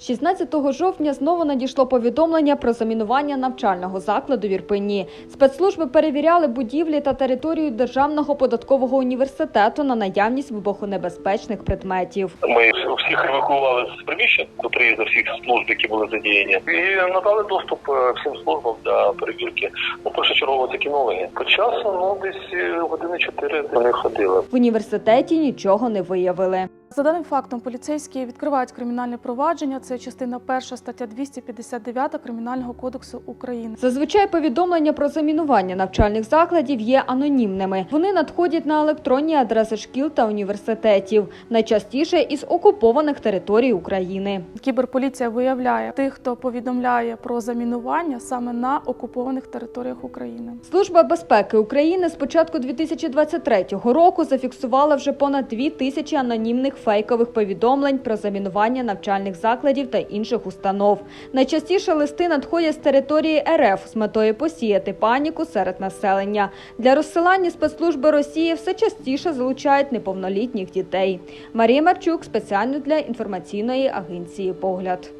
16 жовтня знову надійшло повідомлення про замінування навчального закладу в Ірпені. Спецслужби перевіряли будівлі та територію Державного податкового університету на наявність вибухонебезпечних предметів. Ми всіх евакуювали з приміщень до приїзду всіх служб, які були задіяні, і надали доступ е, всім службам для перевірки. Ну, першочергово це кінологи. По часу, ну десь е, години чотири вони ходили. В університеті нічого не виявили. За даним фактом, поліцейські відкривають кримінальне провадження. Це частина 1 стаття 259 Кримінального кодексу України. Зазвичай повідомлення про замінування навчальних закладів є анонімними. Вони надходять на електронні адреси шкіл та університетів, найчастіше із окупованих територій України. Кіберполіція виявляє тих, хто повідомляє про замінування саме на окупованих територіях України. Служба безпеки України з початку 2023 року зафіксувала вже понад дві тисячі анонімних фейкових повідомлень про замінування навчальних закладів та інших установ. Найчастіше листи надходять з території РФ з метою посіяти паніку серед населення. Для розсилання спецслужби Росії все частіше залучають неповнолітніх дітей. Марія Марчук спеціально для інформаційної агенції Погляд.